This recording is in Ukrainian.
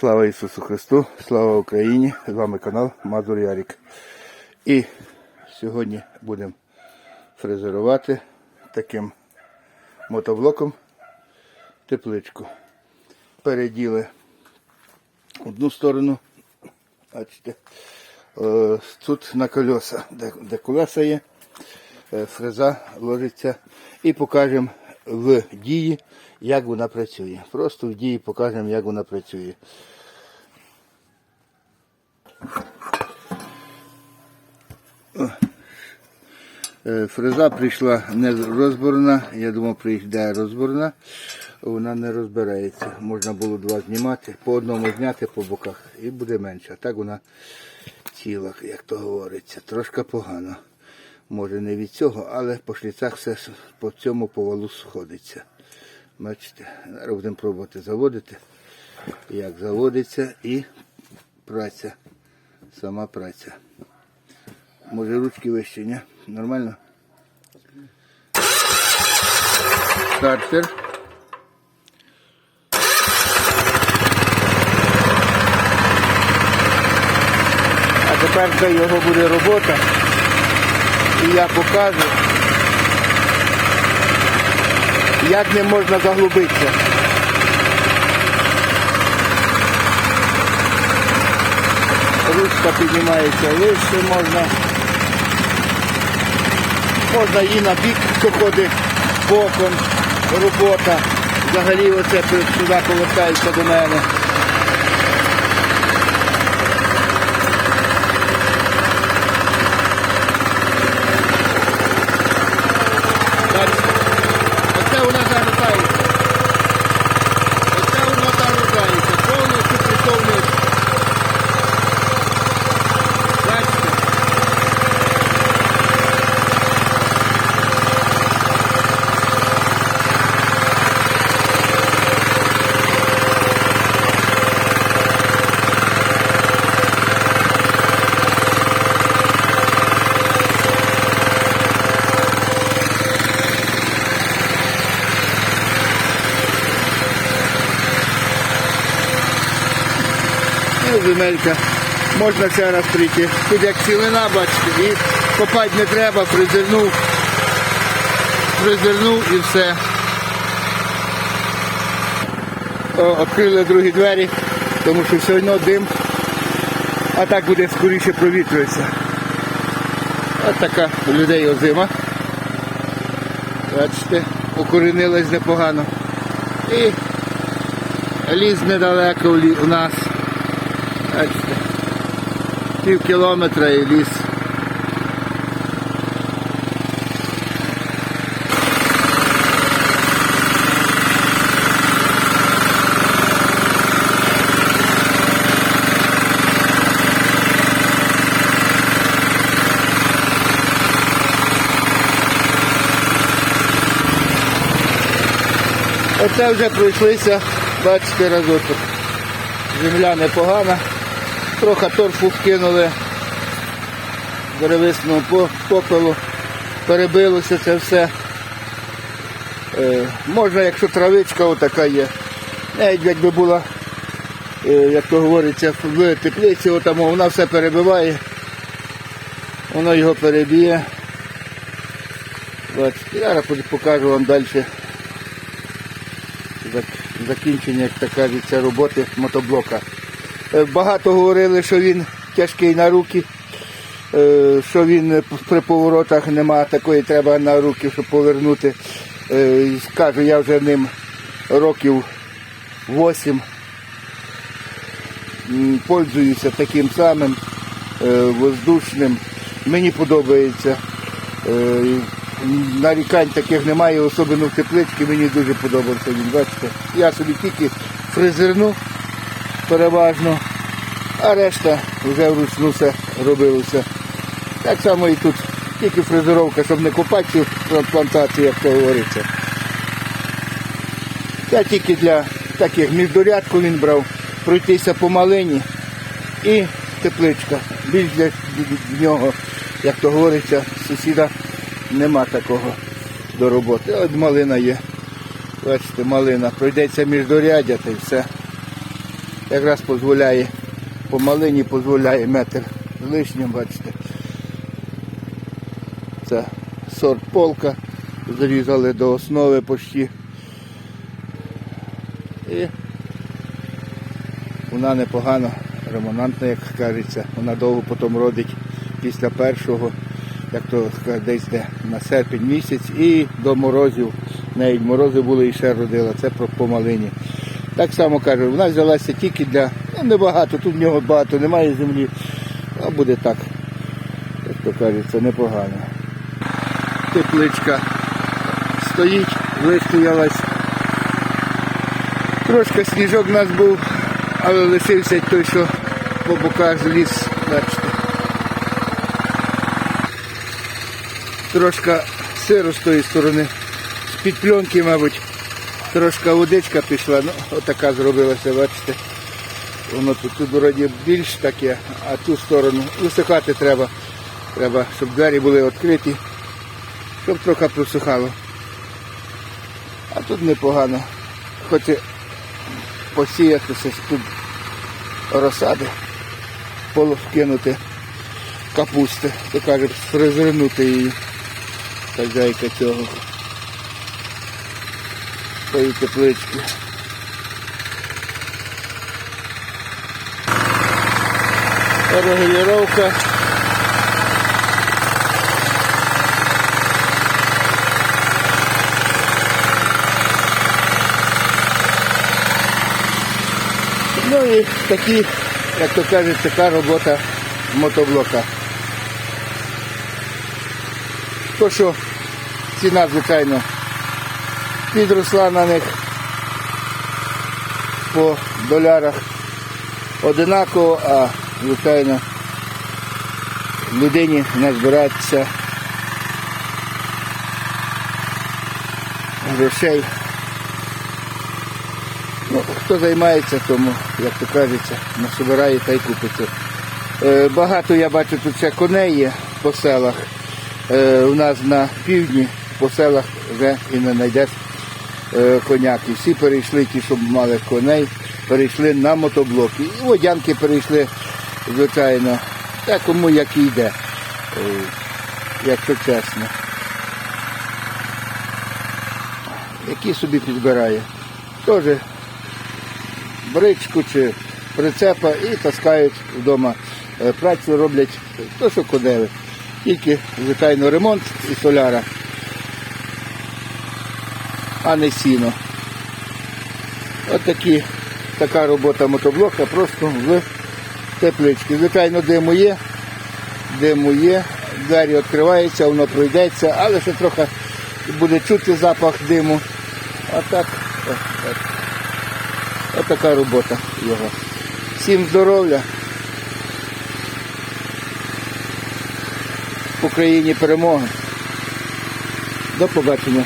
Слава Ісусу Христу, слава Україні! З вами канал Мазур Ярік. І сьогодні будемо фрезерувати таким мотоблоком тепличку. Переділи одну сторону, бачите, е, тут на колеса, де, де колеса є, е, фреза ложиться і покажемо в дії, як вона працює. Просто в дії покажемо, як вона працює. Е, Фреза прийшла не розборна, я думав, прийде розборна, вона не розбирається. Можна було два знімати, по одному зняти по боках і буде менше. Так вона ціла, як то говориться, трошки погано. Може не від цього, але по шліцах все по цьому повалу сходиться. Бачите, зараз будемо пробувати заводити, як заводиться і праця, сама праця. Може ручки вище, ні? Нормально? Стартер. А тепер це його буде робота. І я покажу, як не можна заглубитися. Ручка піднімається вище можна. Можна і на бік доходить боком робота. Взагалі оце сюди повертається до мене. Земелька. Можна ще раз прийти. Тут як цілина, бачите, і копати не треба, призирнув, призирнув і все. О, відкрили другі двері, тому що все одно дим, а так буде скоріше провітрюватися. Ось така у людей озима. Бачите, укорінилась непогано. І ліс недалеко у нас. Пів кілометра і ліс. Оце вже пройшлися, бачите, разочок. Земля непогана. Трохи торфу вкинули деревисного попелу. Перебилося це все. Е, можна, якщо травичка отака є. Навіть якби була, е, як то говориться, в теплиці, отамо, вона все перебиває. Воно його переб'є. Зараз покажу вам далі закінчення, як так кажеться, роботи мотоблока. Е, Багато говорили, що він тяжкий на руки, е, що він е, при поворотах немає такої, треба на руки, щоб повернути. Е, Скажу, я вже ним років 8 м, пользуюся таким самим е, воздушним. Мені подобається. Е, Нарікань таких немає, особливо в тепличці, мені дуже подобався він. Бачите, я собі тільки фрезерну переважно, а решта вже вручну все робилося. Так само і тут тільки фрезеровка, щоб не копати цю плантацію, як то говориться. Це тільки для таких міждорядку він брав, пройтися по малині і тепличка. Більш для нього, як то говориться, сусіда нема такого до роботи. От малина є. Бачите, малина. Пройдеться міждорядя та й все. Якраз дозволяє, по малині дозволяє метр з лишнім, бачите. Це сорт полка, зарізали до основи почти. І вона непогано ремонантна, як кажеться. Вона довго потім родить після першого, як то десь де на серпень місяць і до морозів. Навіть морози були і ще родила. Це по малині. Так само кажу, вона взялася тільки для, ну небагато, тут в нього багато немає землі, а буде так, як то кажеться, непогано. Тепличка стоїть, вистоялась. Трошки сніжок у нас був, але лишився той, що по боках зліз, бачите. Трошки сиру з тої сторони, з-під пленки, мабуть, трошки водичка пішла, ну, отака зробилася, бачите. Воно тут, тут вроді більш таке, а ту сторону висихати треба. Треба, щоб двері були відкриті, щоб трохи просухало. А тут непогано. Хоч і посіятися тут розсади, половкинути капусти, то кажуть, розвернути її хазяйка цього. Тої теплички. Регулювання. Ну і такі, як то кажуть, така робота мотоблока. То, що ціна, звичайно, підросла на них по долярах одинаково, а звичайно людині не збиратися грошей. Ну, хто займається, тому, як то кажеться, насобирає та й купиться. Е, багато я бачу тут ще коней є по селах. Е, у нас на півдні по селах вже і не знайдеш коняки. Всі перейшли, ті, що мали коней, перейшли на мотоблоки. І водянки перейшли, звичайно, та кому як йде, е, якщо чесно. Які собі підбирає. Теж бричку чи прицепа і таскають вдома. Е, Працю роблять то, що кодели. Тільки, звичайно, ремонт і соляра, а не сіно. От такі, така робота мотоблока просто в тепличці. Звичайно, диму є, диму є, двері відкриваються, воно пройдеться, але ще трохи буде чути запах диму. А так. Ось така робота його. Всім здоров'я. В Україні перемоги. До побачення.